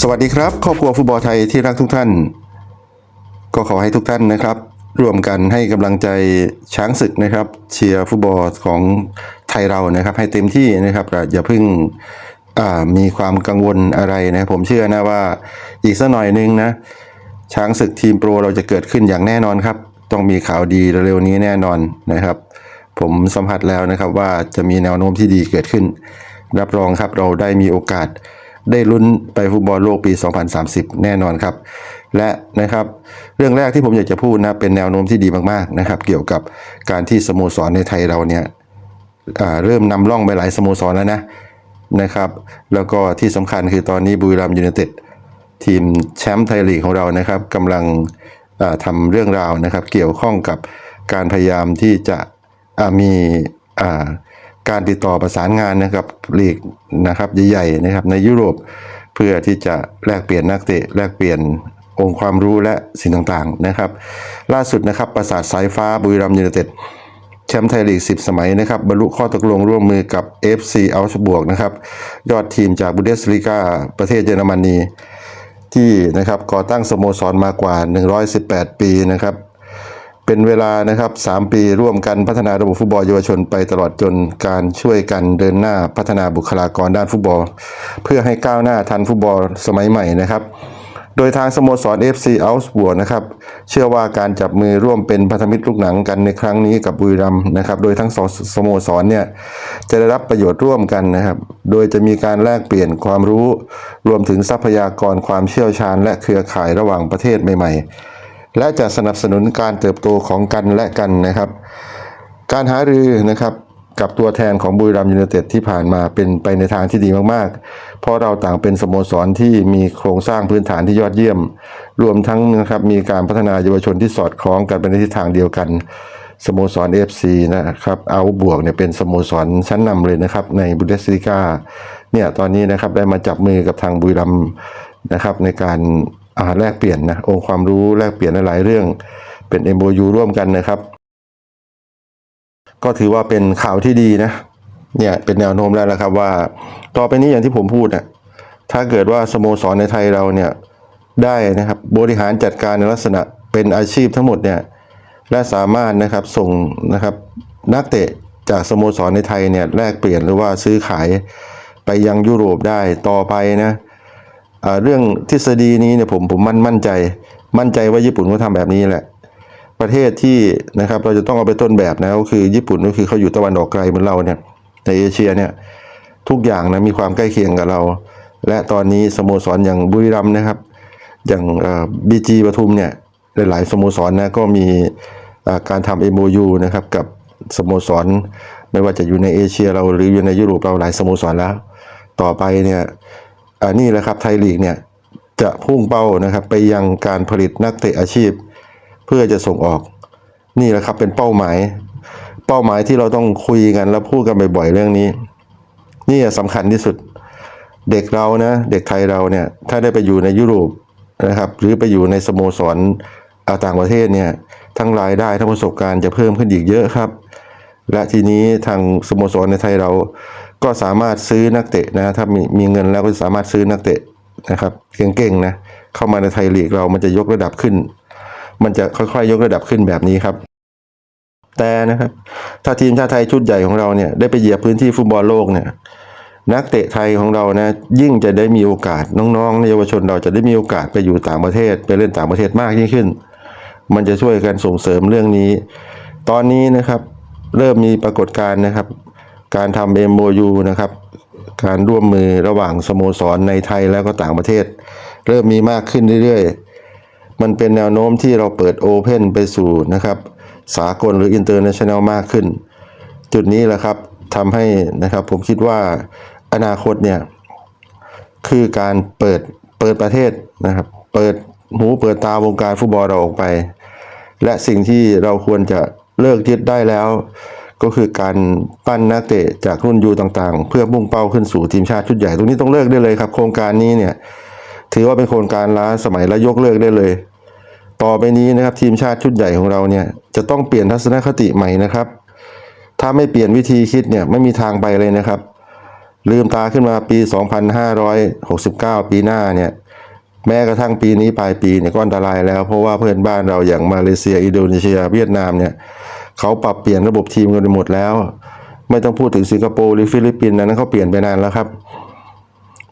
สวัสดีครับ ครอบครัวฟุตบอลไทยที่รักทุกท่าน ก็ขอให้ทุกท่านนะครับ ร่วมกันให้กำลังใจช้างศึกนะครับ เชียร์ฟุตบอลของไทยเรานะครับ ให้เต็มที่นะครับอย่าเพิ่งมีความกังวลอะไรนะผมเชื่อนะว่าอีกสักหน่อยนึงนะ ช้างศึกทีมโปรเราจะเกิดขึ้นอย่างแน่นอนครับ ต้องมีข่าวดีเร็วๆนี้แน่นอนนะครับ ผมสัมผัสแล้วนะครับว่าจะมีแนวโน้มที่ดีเกิดขึ้น รับรองครับเราได้มีโอกาส ได้ลุ้นไปฟุตบอลโลกปี 2030 แน่นอนครับ และนะครับเรื่องแรกที่ผมอยากจะพูดนะเป็นแนวโน้มที่ดีมากๆนะครับ เกี่ยวกับการที่สโมสรในไทยเราเนี่ยเริ่มนำร่องไปหลายสโมสรแล้วนะนะครับ แล้วก็ที่สำคัญคือตอนนี้บุรีรัมย์ยูไนเต็ดทีมแชมป์ไทยลีกของเรานะครับกำลังอ่าทำเรื่องราวนะครับ เกี่ยวข้องกับการพยายามที่จะมีอ่า การติดต่อประสานงานนะครับลีกนะครับใหญ่ๆนะครับในยุโรปเพื่อที่จะแลกเปลี่ยนนักเตะแลกเปลี่ยนองค์ความรู้และสิ่งต่างๆนะครับ ล่าสุดนะครับประสาทสายฟ้าบุรีรัมย์ยูไนเต็ดแชมป์ไทยลีก 10 สมัยนะครับบรรลุข้อตกลงร่วมมือกับ FC อัลชบวกนะครับยอดทีมจากบุเดสลีกาประเทศเยอรมนีที่นะครับก่อตั้งสโมสรมากว่า 118 ปีนะครับ เป็นเวลานะครับ 3 ปีร่วมกันพัฒนาระบบฟุตบอลเยาวชนไปตลอดจนการช่วยกันเดินหน้าพัฒนาบุคลากรด้านฟุตบอล เพื่อให้ก้าวหน้าทันฟุตบอลสมัยใหม่นะครับ โดยทางสโมสร FC อัลส์บัวนะครับ เชื่อว่าการจับมือร่วมเป็นพันธมิตรลูกหนังกันในครั้งนี้กับบุรีรัมย์นะครับ โดยทั้งสองสโมสรเนี่ยจะได้รับประโยชน์ร่วมกันนะครับ โดยจะมีการแลกเปลี่ยนความรู้ รวมถึงทรัพยากรความเชี่ยวชาญ และเครือข่ายระหว่างประเทศใหม่ ๆ และจะสนับสนุนการเติบโตของกันและกันนะครับ การหารือนะครับกับตัวแทนของบุรีรัมย์ยูไนเต็ดที่ผ่านมาเป็นไปในทางที่ดีมากๆ เพราะเราต่างเป็นสโมสรที่มีโครงสร้างพื้นฐานที่ยอดเยี่ยม รวมทั้งนะครับมีการพัฒนาเยาวชนที่สอดคล้องกันไปในทิศทางเดียวกันสโมสร FC นะครับเอาบวกเนี่ยเป็นสโมสรชั้นนำเลยนะครับในบุนเดสลีกาเนี่ยตอนนี้นะครับได้มาจับมือกับทางบุรีรัมย์นะครับในการ แลกเปลี่ยนนะองค์ความรู้แลกเปลี่ยนหลายเรื่องเป็น MOU ร่วมกันนะครับ ก็ถือว่าเป็นข่าวที่ดีนะเนี่ยเป็นแนวโน้มแล้วนะครับว่า ต่อไปนี้อย่างที่ผมพูดนะถ้าเกิดว่าสโมสรในไทยเราเนี่ยได้นะครับบริหารจัดการในลักษณะเป็นอาชีพทั้งหมดเนี่ยและสามารถนะครับส่งนะครับนักเตะจากสโมสรในไทยเนี่ยแลกเปลี่ยนหรือว่าซื้อขายไปยังยุโรปได้ต่อไปนะ เรื่องทฤษฎีนี้เนี่ยผมผมมั่นมั่นใจ มั่นใจว่าญี่ปุ่นเขาทำแบบนี้แหละ ประเทศที่นะครับเราจะต้องเอาไปต้นแบบนะก็คือญี่ปุ่นก็คือเขาอยู่ตะวันออกไกลเหมือนเราเนี่ยในเอเชียเนี่ยทุกอย่างนะมีความใกล้เคียงกับเรา และตอนนี้สโมสรอย่างบุรีรัมนะครับ อย่างบีจีปทุมเนี่ยหลายๆสโมสรนะก็มีการทำ MOU นะครับกับสโมสร ไม่ว่าจะอยู่ในเอเชียเราหรืออยู่ในยุโรปเราหลายสโมสรแล้ว ต่อไปเนี่ย นี่แหละครับไทยลีกเนี่ยจะพุ่งเป้านะครับไปยังการผลิตนักเตะอาชีพ เพื่อจะส่งออก นี่แหละครับเป็นเป้าหมาย เป้าหมายที่เราต้องคุยกันแล้วพูดกันบ่อยๆเรื่องนี้ นี่สำคัญที่สุดเด็กเรานะเด็กไทยเราเนี่ยถ้าได้ไปอยู่ในยุโรปนะครับ หรือไปอยู่ในสโมสรต่างประเทศเนี่ยทั้งรายได้ทั้งประสบการณ์จะเพิ่มขึ้นอีกเยอะครับ และทีนี้ทางสโมสรในไทยเรา ก็สามารถซื้อนักเตะนะถ้ามีมีเงินแล้วก็สามารถซื้อนักเตะนะครับเก่งๆนะเข้ามาในไทยลีกเรามันจะยกระดับขึ้น มันจะค่อยๆ ยกระดับขึ้นแบบนี้ครับแต่นะครับถ้าทีมชาติไทยชุดใหญ่ของเราเนี่ยได้ไปเหยียบพื้นที่ฟุตบอลโลกเนี่ยนักเตะไทยของเรานะยิ่งจะได้มีโอกาสน้องๆในเยาวชนเราจะได้มีโอกาสไปอยู่ต่างประเทศ ไปเล่นต่างประเทศมากยิ่งขึ้น มันจะช่วยกันส่งเสริมเรื่องนี้ ตอนนี้นะครับเริ่มมีปรากฏการณ์นะครับ การทำ MOU นะครับ การร่วมมือระหว่างสโมสรในไทยแล้วก็ต่างประเทศ เริ่มมีมากขึ้นเรื่อยๆ มันเป็นแนวโน้มที่เราเปิดโอเพนไปสู่นะครับ สากลหรืออินเตอร์เนชั่นแนลมากขึ้น จุดนี้แหละครับทำให้นะครับผมคิดว่าอนาคตเนี่ย คือการเปิดเปิดประเทศนะครับ เปิดหูเปิดตาวงการฟุตบอลเราออกไป และสิ่งที่เราควรจะเลิกยึดได้แล้ว ก็คือการปั้นนักเตะจากรุ่นยูต่างๆ เพื่อมุ่งเป้าขึ้นสู่ทีมชาติชุดใหญ่ตรงนี้ต้องเลิกได้เลยครับ โครงการนี้เนี่ยถือว่าเป็นโครงการล้าสมัยและยกเลิกได้เลย ต่อไปนี้นะครับทีมชาติชุดใหญ่ของเราเนี่ยจะต้องเปลี่ยนทัศนคติใหม่นะครับ ถ้าไม่เปลี่ยนวิธีคิดเนี่ยไม่มีทางไปเลยนะครับ ลืมตาขึ้นมาปี 2569 ปีหน้าเนี่ยแม้กระทั่งปีนี้ปลายปีเนี่ยก็อันตรายแล้วเพราะว่าเพื่อนบ้านเราอย่างมาเลเซีย อินโดนีเซีย เวียดนามเนี่ย เขาปรับเปลี่ยนระบบทีมกันไปหมดแล้ว ไม่ต้องพูดถึงสิงคโปร์หรือฟิลิปปินส์นะนั้นเขาเปลี่ยนไปนานแล้วครับ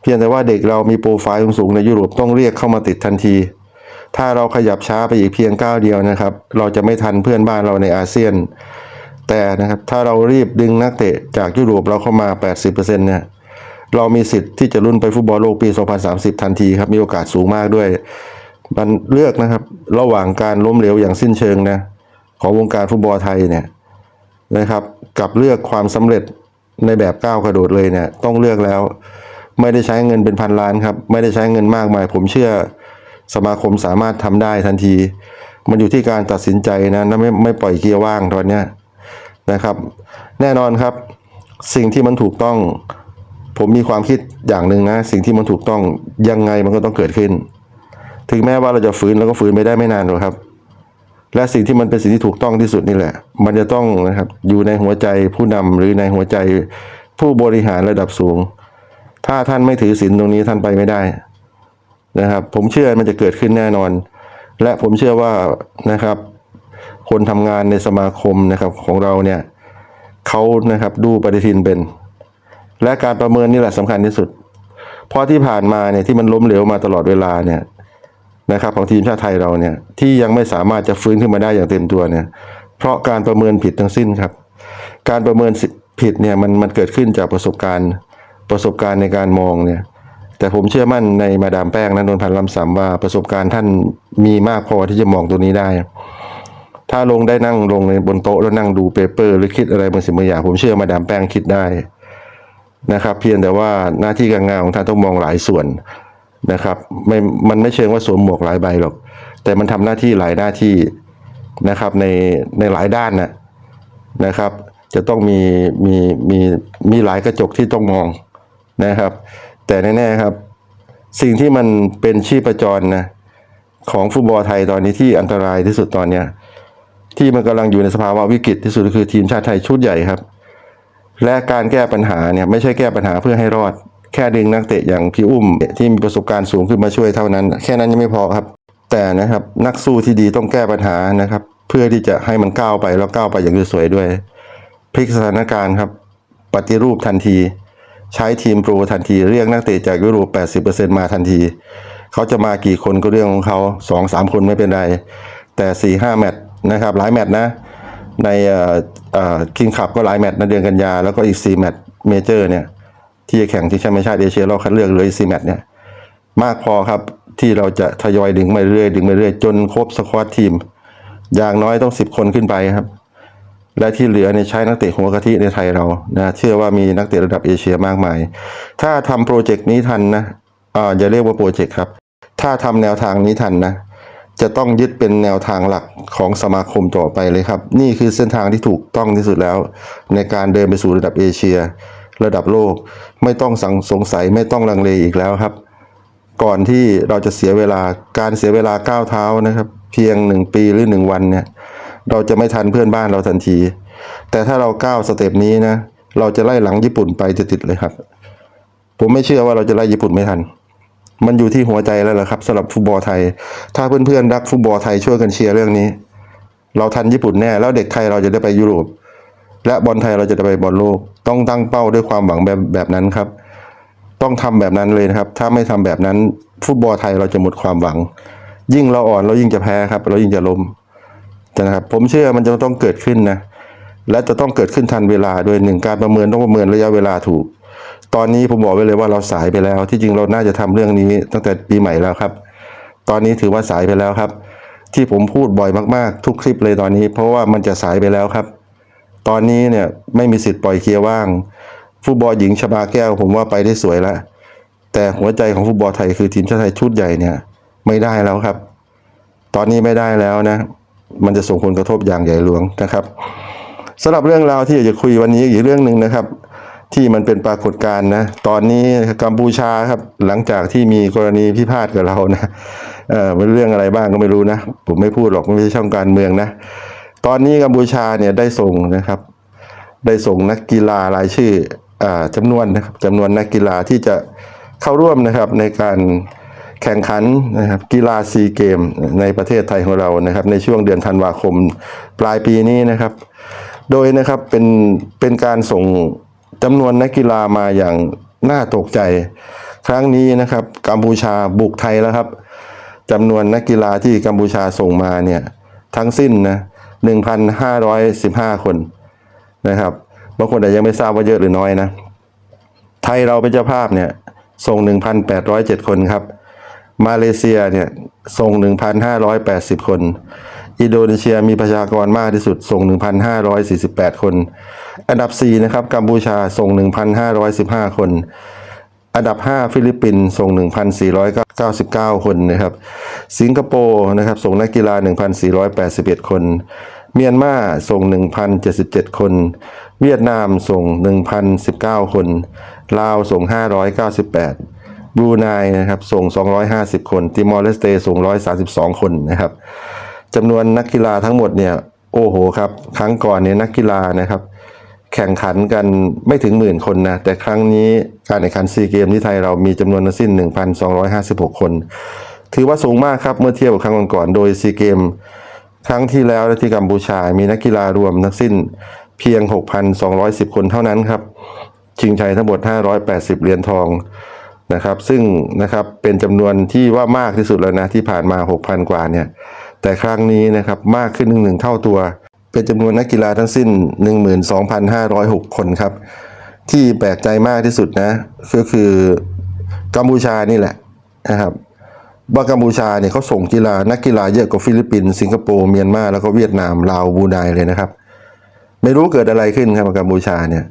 เพียงแต่ว่าเด็กเรามีโปรไฟล์สูงในยุโรปต้องเรียกเข้ามาติดทันที ถ้าเราขยับช้าไปอีกเพียงก้าวเดียวนะครับ เราจะไม่ทันเพื่อนบ้านเราในอาเซียน แต่นะครับถ้าเรารีบดึงนักเตะจากยุโรปเราเข้ามา 80%เนี่ยเรามีสิทธิ์ที่จะลุ้นไปฟุตบอลโลกปี 2030 ทันทีครับ มีโอกาสสูงมากด้วย มันเลือกนะครับ ระหว่างการล้มเหลวอย่างสิ้นเชิงนะ ของวงการฟุตบอลไทยเนี่ยนะครับกับเลือกความสำเร็จในแบบก้าวกระโดดเลยเนี่ยต้องเลือกแล้ว ไม่ได้ใช้เงินเป็นพันล้านครับ ไม่ได้ใช้เงินมากมาย ผมเชื่อสมาคมสามารถทำได้ทันที มันอยู่ที่การตัดสินใจนะนะไม่ไม่ปล่อยเกียร์ว่างตอนเนี้ยนะครับ แน่นอนครับ สิ่งที่มันถูกต้อง ผมมีความคิดอย่างหนึ่งนะสิ่งที่มันถูกต้องยังไงมันก็ต้องเกิดขึ้น ถึงแม้ว่าเราจะฝืนเราก็ฝืนไม่ได้ไม่นานหรอกครับ และสิ่งที่มันเป็นสิ่งที่ถูกต้องที่สุดนี่แหละ มันจะต้องนะครับอยู่ในหัวใจผู้นำหรือในหัวใจผู้บริหารระดับสูง ถ้าท่านไม่ถือศีลตรงนี้ท่านไปไม่ได้นะครับ ผมเชื่อมันจะเกิดขึ้นแน่นอน และผมเชื่อว่านะครับ คนทำงานในสมาคมนะครับของเราเนี่ยเขานะครับดูปฏิทินเป็น และการประเมินนี่แหละสำคัญที่สุด เพราะที่ผ่านมาเนี่ยที่มันล้มเหลวมาตลอดเวลาเนี่ย นะครับของทีมชาติไทยเราเนี่ยที่ยังไม่สามารถจะฟื้นขึ้นมาได้อย่างเต็มตัวเนี่ยเพราะการประเมินผิดทั้งสิ้นครับ การประเมินผิดเนี่ยมันมันเกิดขึ้นจากประสบการณ์ประสบการณ์ในการมองเนี่ยแต่ผมเชื่อมั่นในมาดามแป้งนะนนท์พันธ์ลำสำว่าประสบการณ์ท่านมีมากพอที่จะมองตัวนี้ได้ ถ้าลงได้นั่งลงในบนโต๊ะแล้วนั่งดูเปเปอร์ หรือคิดอะไรบางสิ่งบางอย่างผมเชื่อมาดามแป้งคิดได้นะครับ เพียงแต่ว่าหน้าที่การงานของท่านต้องมองหลายส่วน นะครับไม่มันไม่เชิงว่าสวมหมวกหลายใบหรอก แต่มันทำหน้าที่หลายหน้าที่นะครับในในหลายด้านนะนะครับ จะต้องมีมีมีมีหลายกระจกที่ต้องมองนะครับ แต่แน่ๆครับ สิ่งที่มันเป็นชีพจรนะของฟุตบอลไทยตอนนี้ที่อันตรายที่สุดตอนเนี้ยที่มันกำลังอยู่ในสภาวะวิกฤตที่สุดก็คือทีมชาติไทยชุดใหญ่ครับ และการแก้ปัญหาเนี่ยไม่ใช่แก้ปัญหาเพื่อให้รอด แค่ดึงนักเตะอย่างพี่อุ้มที่มีประสบการณ์สูงขึ้นมาช่วยเท่านั้น แค่นั้นยังไม่พอครับ แต่นะครับนักสู้ที่ดีต้องแก้ปัญหานะครับ เพื่อที่จะให้มันก้าวไปแล้วก้าวไปอย่างสวยๆด้วย พลิกสถานการณ์ครับ ปฏิรูปทันที ใช้ทีมโปรทันทีเรียกนักเตะจากยุโรป 80%มาทันที เขาจะมากี่คนก็เรื่องของเขาสองสามคนไม่เป็นไร แต่สี่ห้าแมตช์นะครับหลายแมตช์นะในคิงคับก็หลายแมตช์ในเดือนกันยา แล้วก็อีก 4 แมตช์เมเจอร์เนี่ย ที่จะแข่งที่แชมป์ชาติเอเชียรอบคัดเลือกเลย4แมตเนี่ยมากพอครับที่เราจะทยอยดึงไปเรื่อยดึงไปเรื่อยจนครบสควอตทีม อย่างน้อยต้อง 10 คนขึ้นไปครับ และที่เหลือเนี่ยใช้นักเตะหัวกะทิในไทยเรานะเชื่อว่ามีนักเตะระดับเอเชียมากมาย ถ้าทำโปรเจกต์นี้ทันนะอ่าอย่าเรียกว่าโปรเจกต์ครับ ถ้าทำแนวทางนี้ทันนะจะต้องยึดเป็นแนวทางหลักของสมาคมต่อไปเลยครับ นี่คือเส้นทางที่ถูกต้องที่สุดแล้ว ในการเดินไปสู่ระดับเอเชีย ระดับโลก ไม่ต้องสังสงสัยไม่ต้องลังเลอีกแล้วครับ ก่อนที่เราจะเสียเวลาการเสียเวลาก้าวเท้านะครับ เพียงหนึ่งปีหรือหนึ่งวันเนี่ยเราจะไม่ทันเพื่อนบ้านเราทันที แต่ถ้าเราก้าวสเต็ปนี้นะเราจะไล่หลังญี่ปุ่นไปติดๆเลยครับ ผมไม่เชื่อว่าเราจะไล่ญี่ปุ่นไม่ทัน มันอยู่ที่หัวใจแล้วล่ะครับสำหรับฟุตบอลไทย ถ้าเพื่อนๆรักฟุตบอลไทยช่วยกันเชียร์เรื่องนี้ เราทันญี่ปุ่นแน่ แล้วเด็กไทยเราจะได้ไปยุโรป และบอลไทยเราจะไปบอลโลก ต้องตั้งเป้าด้วยความหวังแบบแบบนั้นครับ ต้องทำแบบนั้นเลยนะครับ ถ้าไม่ทำแบบนั้น ฟุตบอลไทยเราจะหมดความหวัง ยิ่งเราอ่อนเรายิ่งจะแพ้ครับ เรายิ่งจะล้มนะครับ ผมเชื่อมันจะต้องเกิดขึ้นนะและจะต้องเกิดขึ้นทันเวลาด้วยหนึ่งการประเมินต้องประเมินระยะเวลาถูก ตอนนี้ผมบอกไว้เลยว่าเราสายไปแล้ว ที่จริงเราน่าจะทำเรื่องนี้ตั้งแต่ปีใหม่แล้วครับ ตอนนี้ถือว่าสายไปแล้วครับ ที่ผมพูดบ่อยมากๆ ทุกคลิปเลยตอนนี้ เพราะว่ามันจะสายไปแล้วครับ ตอนนี้เนี่ยไม่มีสิทธิ์ปล่อยเคลียร์ว่าง ฟุตบอลหญิงชบาแก้วผมว่าไปได้สวยแล้ว แต่หัวใจของฟุตบอลไทยคือทีมชาติไทยชุดใหญ่เนี่ยไม่ได้แล้วครับ ตอนนี้ไม่ได้แล้วนะ มันจะส่งผลกระทบอย่างใหญ่หลวงนะครับสำหรับเรื่องราวที่อยากจะคุยวันนี้อีกเรื่องหนึ่งนะครับ ที่มันเป็นปรากฏการณ์นะตอนนี้กัมพูชาครับหลังจากที่มีกรณีพิพาทกับเรานะเออเป็นเรื่องอะไรบ้างก็ไม่รู้นะ ผมไม่พูดหรอกไม่ใช่ช่องการเมืองนะ ตอนนี้กัมพูชาเนี่ยได้ส่งนะครับ ได้ส่งนักกีฬารายชื่ออจำนวนนะครับจำนวนนักกีฬาที่จะเข้าร่วมนะครับในการแข่งขันนะครับกีฬาซีเกมในประเทศไทยของเรานะครับ ในช่วงเดือนธันวาคมปลายปีนี้นะครับ โดยนะครับเป็นเป็นการส่งจำนวนนักกีฬามาอย่างน่าตกใจ ครั้งนี้นะครับกัมพูชาบุกไทยแล้วครับจำนวนนักกีฬาที่กัมพูชาส่งมาเนี่ยทั้งสิ้นนะ 1,515 คนนะครับบางคนอาจจะยังไม่ทราบว่าเยอะหรือน้อยนะ ไทยเราเป็นเจ้าภาพเนี่ยส่ง 1,807 คนครับ มาเลเซียเนี่ยส่ง 1,580 คน อินโดนีเซียมีประชากรมากที่สุดส่ง 1,548 คน อันดับ 4 นะครับกัมพูชาส่ง 1,515 คน อันดับ 5 ฟิลิปปินส์ส่ง 1,499 คนนะครับ สิงคโปร์นะครับส่งนักกีฬา 1,481 คน เมียนมาส่ง 1,077 คน เวียดนามส่ง 1,019 คน ลาวส่ง 598 บรูไนนะครับส่ง 250 คน ติมอร์เลสเตส่ง 132 คนนะครับจำนวนนักกีฬาทั้งหมดเนี่ยโอ้โหครับ ครั้งก่อนเนี่ยนักกีฬานะครับ แข่งขันกันไม่ถึงหมื่นคนนะ แต่ครั้งนี้การแข่งขันซีเกมที่ไทยเรามีจำนวนทั้งสิ้น 1,256 คน ถือว่าสูงมากครับเมื่อเทียบกับครั้งก่อนๆโดยซีเกม ครั้งที่แล้วที่กัมพูชา มีนักกีฬารวมทั้งสิ้นเพียง 6,210 คนเท่านั้นครับชิงชัยทั้งหมด 580 เหรียญทองนะครับ ซึ่งนะครับเป็นจำนวนที่ว่ามากที่สุดแล้วนะที่ผ่านมา 6,000 กว่าเนี่ย แต่ครั้งนี้นะครับมากขึ้นหนึ่งหนึ่งเท่าตัว เป็นจำนวนนักกีฬาทั้งสิ้น 12,506 คนครับ ที่แปลกใจมากที่สุดนะ ก็คือกัมพูชานี่แหละนะครับว่ากัมพูชาเนี่ยเขาส่งกีฬานักกีฬาเยอะกว่าฟิลิปปินส์สิงคโปร์เมียนมาแล้วก็เวียดนามลาวบูไนเลยนะครับ ไม่รู้เกิดอะไรขึ้นครับกับกัมพูชาเนี่ย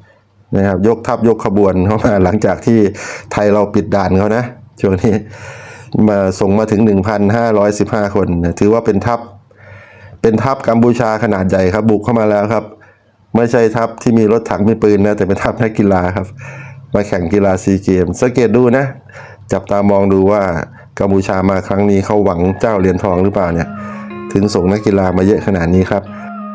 นะครับยกทัพยกขบวนเข้ามาหลังจากที่ไทยเราปิดด่านเขานะช่วงนี้มาส่งมาถึง 1,515 คนนะถือว่าเป็นทัพ เป็นทัพกัมพูชาขนาดใหญ่ครับ บุกเข้ามาแล้วครับ ไม่ใช่ทัพที่มีรถถังมีปืนนะแต่เป็นทัพนักกีฬาครับ มาแข่งกีฬาซีเกมสังเกตดูนะ จับตามองดูว่ากัมพูชามาครั้งนี้เขาหวังเจ้าเหรียญทองหรือเปล่าเนี่ย ถึงส่งนักกีฬามาเยอะขนาดนี้ครับ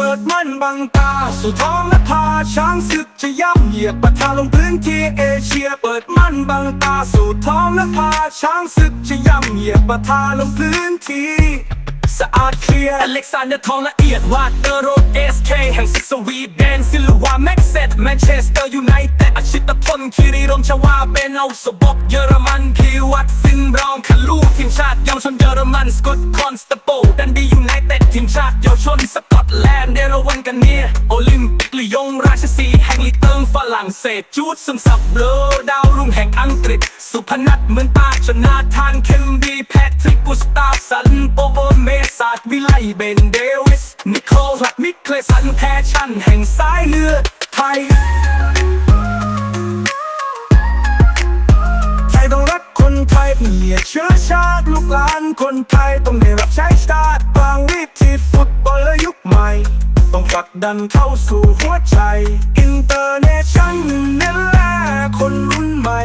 เปิดมันบังตาสู่ท้องและพาช้างศึกจะย่ำเหยียบปะทาลงพื้นที่เอเชีย เปิดมันบังตาสู่ท้องและพาช้างศึกจะย่ำเหยียบปะทาลงพื้นที่ สะอาดเคลียร์อเล็กซานเดอร์ทองละเอียดวาดเตอร์โรดเอสเคแห่งศึกสวีเดนซิลวาแม็กเซตแมนเชสเตอร์ยูไนเต็ดอาชิตพลคิริรมชวาเป็นเอาสบกเยอรมันคีวัดฟินบรองคาลูทีมชาติเยาวชนเยอรมันสกอตคอนสเตโปดันดียูไนเต็ดทีมชาติเยาวชนสกอตแลนด์เดรวันกันเนียโอลิมปิกลียงราชสีแห่งลีกเติงฝรั่งเศสจูดซึมซับเบลอดาวรุ่งแห่งอังกฤษ สุพนัทเหมือนตาชนาทานเคมบีแพทริกกุสตาฟสันโปโบเมศาสาดวิไลเบนเดวิส นิโคลัดมิเคลสันแพชชั่นแห่งสายเลือดไทย ไทยต้องรักคนไทยเปลี่ยเชื้อชาติลูกหลานคนไทยต้องได้รับใช้ชาติบางวิธีฟุตบอลและยุคใหม่ ต้องผลักดันเข้าสู่หัวใจอินเตอร์เนชั่นนี่แลคนรุ่นใหม่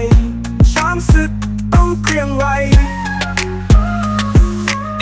ช้างศึกต้องเกรียงไกร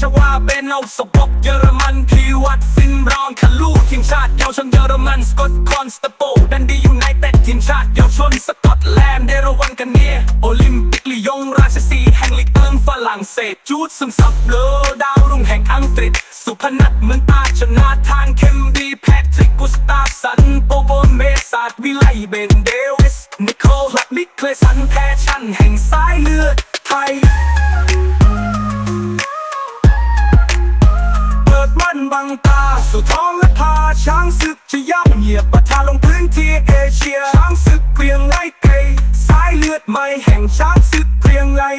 คิริรมชวาเบนเอาสบกเยอรมันพีวัดฟินบรองคาลูทีมชาติเยาวชนเยอรมันสกอตคอนสเตโปดันดียูไนเต็ดทีมชาติเยาวชนสกอตแลนด์เดรวันกันเนียโอลิมปิกลียงราชสีแห่งลีกเอิงฝรั่งเศสจูดซึมซับเลอดาวรุ่งแห่งอังกฤษ สุพนัทเหมือนตาชนาทานเคมบีแพทริกกุสตาฟสันโปโบเมสาดวิไลเบนเดวิสนิโคลัดมิเคลสันแพชชั่นแห่งสายเลือดไทย บังตา สู่ท้องและพาช้างศึกจะย่ำเหยียบประทาลงพื้นที่เอเชีย ช้างศึกเปลี่ยงไล่ไกลสายเลือดใหม่แห่งช้างศึกเปลี่ยงไล่